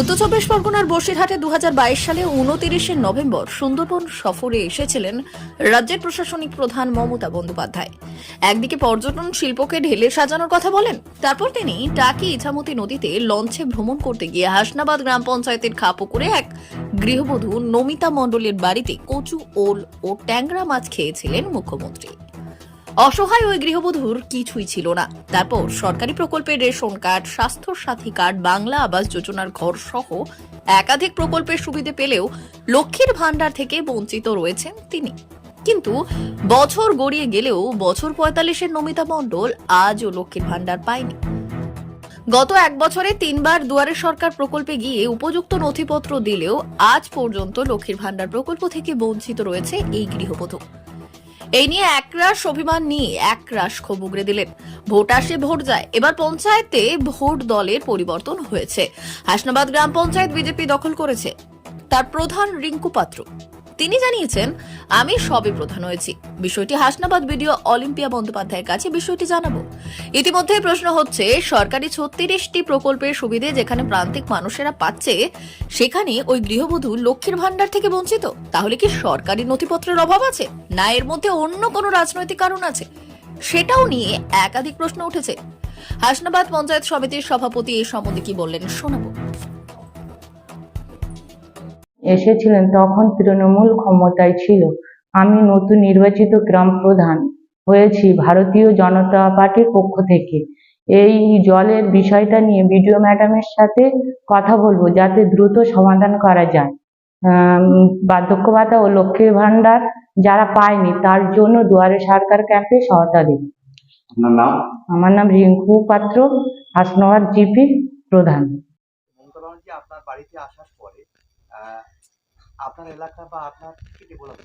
উত্তর চব্বিশ পরগনার বসিরহাটে দু হাজার বাইশ সালে উনতিরিশে নভেম্বর সুন্দরবন সফরে এসেছিলেন রাজ্যের প্রশাসনিক প্রধান মমতা বন্দ্যোপাধ্যায়। একদিকে পর্যটন শিল্পকে ঢেলে সাজানোর কথা বলেন, তারপর তিনি টাকি ইছামতি নদীতে লঞ্চে ভ্রমণ করতে গিয়ে হাসনাবাদ গ্রাম পঞ্চায়েতের খাপুকুরে এক গৃহবধূ নমিতা মণ্ডলের বাড়িতে কচু, ওল ও ট্যাংরা মাছ খেয়েছিলেন মুখ্যমন্ত্রী। অসহায় ওই গৃহবধূর কিছুই ছিল না। তারপর সরকারি প্রকল্পের রেশন কার্ড স্বাস্থ্য সাথী কার্ড, বাংলা আবাস যোজনার ঘর সহ একাধিক প্রকল্পের সুবিধে পেলেও লক্ষ্মীর ভান্ডার থেকে বঞ্চিত রয়েছেন তিনি। কিন্তু বছর গড়িয়ে গেলেও বছর পঁয়তাল্লিশের নমিতা মণ্ডল আজও লক্ষ্মীর ভান্ডার পায়নি। গত এক বছরে তিনবার দুয়ারে সরকার প্রকল্পে গিয়ে উপযুক্ত নথিপত্র দিলেও আজ পর্যন্ত লক্ষ্মীর ভান্ডার প্রকল্প থেকে বঞ্চিত রয়েছে এই গৃহবধূ। এই নিয়ে একরাশ অভিমান নিয়ে একরাশ ক্ষোভ উগড়ে দিলেন। ভোট আসে, ভোট যায়। এবার পঞ্চায়েতে ভোট দলের পরিবর্তন হয়েছে। হাসনাবাদ গ্রাম পঞ্চায়েত বিজেপি দখল করেছে। তার প্রধান রিঙ্কু পাত্র। তিনি জানিয়েছেন, আমি সবে প্রধান হয়েছি। বিষয়টি হাসনাবাদ ভিডিও অলিম্পিয়া বন্দ্যোপাধ্যায়ের কাছে বিষয়টি জানাব। ইতিমধ্যে প্রশ্ন হচ্ছে, সরকারি ছত্রিশটি প্রকল্পের সুবিধে যেখানে প্রান্তিক মানুষেরা পাচ্ছে, সেখানে ওই গৃহবধূ লক্ষ্মীর ভান্ডার থেকে বঞ্চিত? তাহলে কি সরকারি নথিপত্রের অভাব আছে? না, এর মধ্যে অন্য কোনো রাজনৈতিক কারণ আছে? সেটাও নিয়ে একাধিক প্রশ্ন উঠেছে। হাসনাবাদ পঞ্চায়েত সমিতির সভাপতি এই সম্বন্ধে কি বললেন, শোনাবো। এসেছিলেন তখন তৃণমূল ক্ষমতায় ছিল। আমি নতুন নির্বাচিত গ্রাম প্রধান হয়েছি ভারতীয় জনতা পার্টির পক্ষ থেকে। এই জলের বিষয়টা নিয়ে বিডিও ম্যাডামের সাথে কথা বলব যাতে দ্রুত সমাধান করা যায়। বার্ধক্য ভাতা ও লক্ষ্মীর ভান্ডার যারা পায়নি তার জন্য দুয়ারে সরকার ক্যাম্পে সহায়তা দিন আমার নাম রিঙ্কু পাত্র হাসনাবাদ জিপি প্রধান। আপনার বাড়িতে আসার পরে আহ, আপনার এলাকা বা আপনার কি ডেভেলপ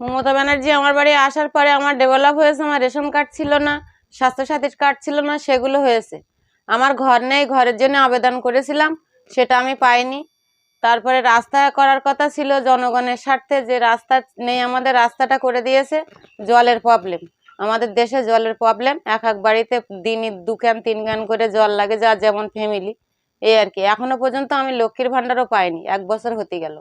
মমতা ব্যানার্জি আমার বাড়ি আসার পরে আমার ডেভেলপ হয়েছে, আমার রেশন কার্ড ছিল না, স্বাস্থ্যসাথীর কার্ড ছিল না, সেগুলো হয়েছে। আমার ঘর নেই, ঘরের জন্য আবেদন করেছিলাম, সেটা আমি পাইনি। তারপরে রাস্তা করার কথা ছিল জনগণের স্বার্থে, যে রাস্তা নেই আমাদের, রাস্তাটা করে দিয়েছে, জলের প্রবলেম আমাদের দেশে জলের প্রবলেম এক এক বাড়িতে দিনই দু ক্যান তিন ক্যান করে জল লাগে, যার যেমন ফ্যামিলি এই আর কি, এখনও পর্যন্ত আমি লক্ষ্মীর ভাণ্ডারও পাইনি, এক বছর হতে গেল।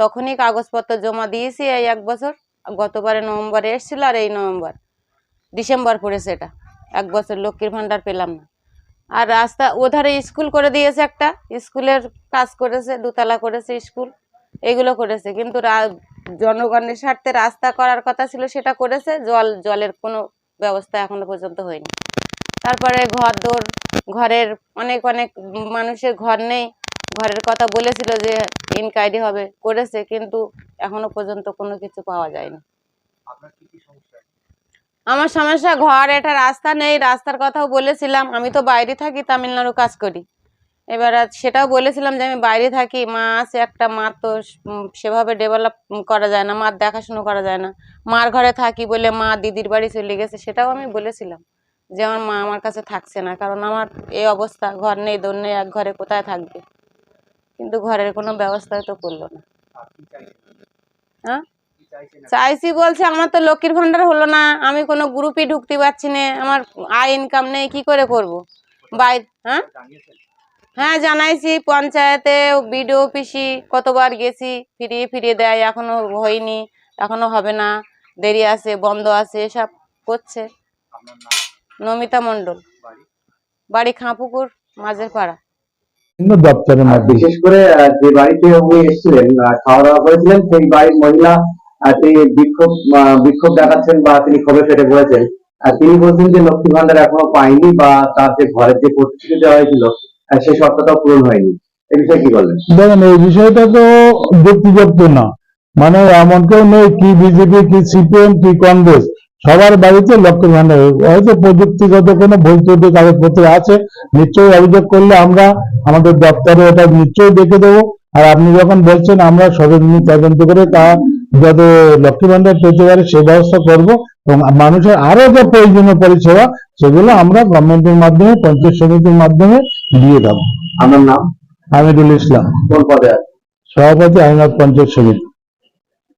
তখনই কাগজপত্র জমা দিয়েছি এই এক বছর। গতবারে নভেম্বরে এসেছিল আর এই নভেম্বর। ডিসেম্বর পড়েছে এটা। এক বছর লক্ষ্মীর ভাণ্ডার পেলাম না। আর রাস্তা ওধারে স্কুল করে দিয়েছে একটা। স্কুলের কাজ করেছে, দুতলা করেছে স্কুল। এগুলো করেছে। কিন্তু জনগণের স্বার্থে রাস্তা করার কথা ছিল, সেটা করেছে। জল, জলের কোনো ব্যবস্থা এখনও পর্যন্ত হয়নি। তারপরে ঘর দোর, ঘরের অনেক অনেক মানুষের ঘর নেই। ঘরের কথা বলেছিল যে ইনকোয়ারি হবে করেছে কিন্তু এখনও পর্যন্ত কোনো কিছু পাওয়া যায়নি। আমার সমস্যা ঘর এটা রাস্তা নেই রাস্তার কথাও বলেছিলাম আমি তো বাইরে থাকি তামিলনাড়ু কাজ করি। এবার সেটাও বলেছিলাম যে আমি বাইরে থাকি মা আছে একটা মার তো সেভাবে ডেভেলপ করা যায় না মার দেখাশুনো করা যায় না। মার ঘরে থাকি বলে মা দিদির বাড়ি চলে গেছে সেটাও আমি বলেছিলাম যে আমার মা আমার কাছে থাকছে না কারণ আমার এই অবস্থা ঘর নেই দোর নেই এক ঘরে কোথায় থাকবে? কিন্তু ঘরের কোনো ব্যবস্থা তো করল না। হ্যাঁ? চাইছি বলছে আমার তো লক্ষ্মীর ভান্ডার হলো না আমি কোনো গ্রুপে ঢুকতে পারছি না আমার আয় ইনকাম নেই কি করে করব? বাইরে হ্যাঁ? হ্যাঁ জানাইছি পঞ্চায়েতে বিডিও পিসি কতবার গেছি ফিরিয়ে ফিরিয়ে দেয় এখনও হয়নি এখনও হবে না দেরি আছে বন্ধ আছে এসব করছে। নমিতা মণ্ডল। বাড়ি? বাড়ি খাঁপুকুর মাঝের পাড়া বিভিন্ন দপ্তরের মধ্যে। বিশেষ করে যে বাড়িতে উনি এসেছিলেন খাওয়া দাওয়া করেছিলেন সেই বাড়ির মহিলা তিনি বিক্ষোভ বিক্ষোভ দেখাচ্ছেন বা তিনি ক্ষোভে ফেটে পড়েছেন। আর তিনি বলছেন যে লক্ষ্মী ভান্ডার এখনও পায়নি বা তার যে ঘরের যে প্রতিশ্রুতি দেওয়া হয়েছিল সেই শর্তটাও পূরণ হয়নি। এ বিষয়ে কি বলবেন দেখেন এই বিষয়টা তো ব্যক্তিগত না। মানে এমন কেউ নেই কি বিজেপি কি সিপিএম কি কংগ্রেস। সবার বাড়িতে লক্ষ্য ভান্ডার হয়তো প্রযুক্তিগত কোনো ভুল ত্রুটি কাগজপত্র আছে নিশ্চয়ই অভিযোগ করলে আমরা আমাদের দপ্তরে এটা নিশ্চয়ই দেখে দেবো। আর আপনি যখন বলছেন আমরা সরজমিন তদন্ত করে তা যাতে লক্ষ্মী ভান্ডার পেতে পারে সে ব্যবস্থা করব এবং মানুষের আরও যে প্রয়োজনীয় পরিষেবা সেগুলো আমরা গভর্নমেন্টের মাধ্যমে পঞ্চায়েত সমিতির মাধ্যমে দিয়ে দেবো। আমার নাম? হামিদুল ইসলাম। সভাপতি আইনাথ পঞ্চায়েত সমিতি।